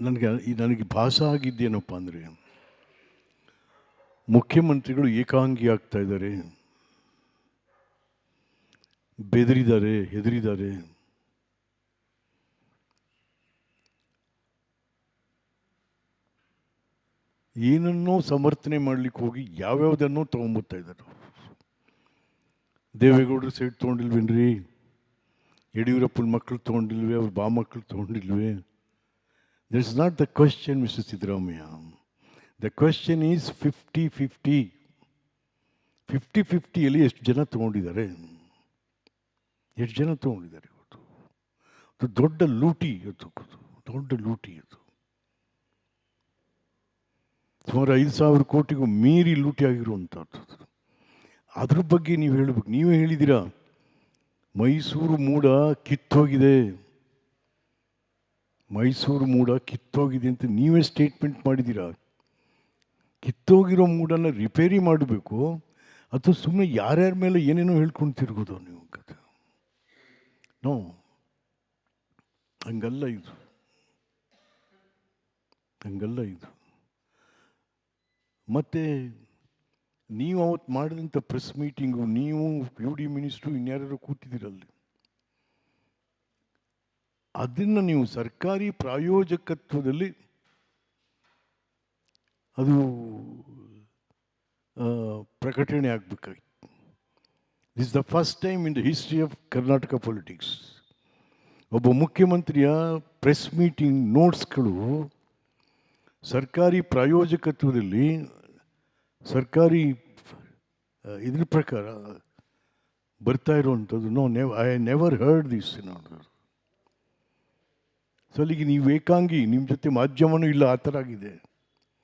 ನನಗೆ ನನಗೆ ಭಾಸ ಆಗಿದ್ದೇನಪ್ಪ ಅಂದರೆ, ಮುಖ್ಯಮಂತ್ರಿಗಳು ಏಕಾಂಗಿ ಆಗ್ತಾ ಇದ್ದಾರೆ. ಬೆದರಿದ್ದಾರೆ, ಹೆದರಿದ್ದಾರೆ. ಏನನ್ನೋ ಸಮರ್ಥನೆ ಮಾಡಲಿಕ್ಕೆ ಹೋಗಿ ಯಾವ್ಯಾವುದನ್ನೋ ತೊಗೊಂಬತ್ತಾ ಇದ್ದಾರೆ. ದೇವೇಗೌಡರು ಸೈಡ್ ತೊಗೊಂಡಿಲ್ವೇನ್ರಿ? ಯಡಿಯೂರಪ್ಪನ ಮಕ್ಕಳು ತೊಗೊಂಡಿಲ್ವೇ? ಅವ್ರ ಬಾ ಮಕ್ಕಳು ತೊಗೊಂಡಿಲ್ವೇ? Is not the question, mister Sidramaya. The question is fifty fifty fifty ಫಿಫ್ಟಿಯಲ್ಲಿ ಎಷ್ಟು ಜನ ತೊಗೊಂಡಿದ್ದಾರೆ? ಎಷ್ಟು ಜನ ತೊಗೊಂಡಿದ್ದಾರೆ ಇವತ್ತು? ಅದು ದೊಡ್ಡ ಲೂಟಿ ಇವತ್ತು. ದೊಡ್ಡ ಲೂಟಿ ಇದು ಸುಮಾರು ಐದು ಸಾವಿರ ಕೋಟಿಗೂ ಮೀರಿ ಲೂಟಿ ಆಗಿರುವಂಥದ್ದು ಅದ್ರ ಬಗ್ಗೆ ನೀವು ಹೇಳಬೇಕು. ನೀವೇ ಹೇಳಿದ್ದೀರಾ? ಮೈಸೂರು ಮೂಡ ಕಿತ್ತೋಗಿದೆ. ಮೈಸೂರು ಮೂಡ ಕಿತ್ತೋಗಿದೆ ಅಂತ ನೀವೇ ಸ್ಟೇಟ್ಮೆಂಟ್ ಮಾಡಿದ್ದೀರಾ? ಕಿತ್ತೋಗಿರೋ ಮೂಡನ್ನು ರಿಪೇರಿ ಮಾಡಬೇಕು. ಅಥವಾ ಸುಮ್ಮನೆ ಯಾರ್ಯಾರ ಮೇಲೆ ಏನೇನೋ ಹೇಳ್ಕೊಂಡು ತಿರುಗೋದು ನೀವು ನೋ, ಹಂಗಲ್ಲ ಇದು. ಹಂಗಲ್ಲ ಇದು. ಮತ್ತು ನೀವು ಅವತ್ತು ಮಾಡಿದಂಥ ಪ್ರೆಸ್ ಮೀಟಿಂಗು ನೀವು ಯು ಡಿ ಮಿನಿಸ್ಟ್ರು ಇನ್ಯಾರು ಕೂತಿದ್ದೀರಲ್ಲಿ ಅದನ್ನು ನೀವು ಸರ್ಕಾರಿ ಪ್ರಾಯೋಜಕತ್ವದಲ್ಲಿ ಅದು ಪ್ರಕಟಣೆ ಆಗಬೇಕಾಗಿತ್ತು this the first time in the history of Karnataka politics ಒಬ್ಬ ಮುಖ್ಯಮಂತ್ರಿಯ ಪ್ರೆಸ್ ಮೀಟಿಂಗ್ ನೋಟ್ಸ್ಗಳು ಸರ್ಕಾರಿ ಪ್ರಾಯೋಜಕತ್ವದಲ್ಲಿ ಸರ್ಕಾರಿ ಇದ್ರ ಪ್ರಕಾರ ಬರ್ತಾ ಇರುವಂಥದ್ದು. No ನೆವ್ I never heard this ಅನ್ನೋದು ಸೊ ಅಲ್ಲಿಗೆ ನೀವು ಏಕಾಂಗಿ ನಿಮ್ಮ ಜೊತೆ ಮಾಧ್ಯಮನೂ ಇಲ್ಲ ಆ ಥರ ಆಗಿದೆ.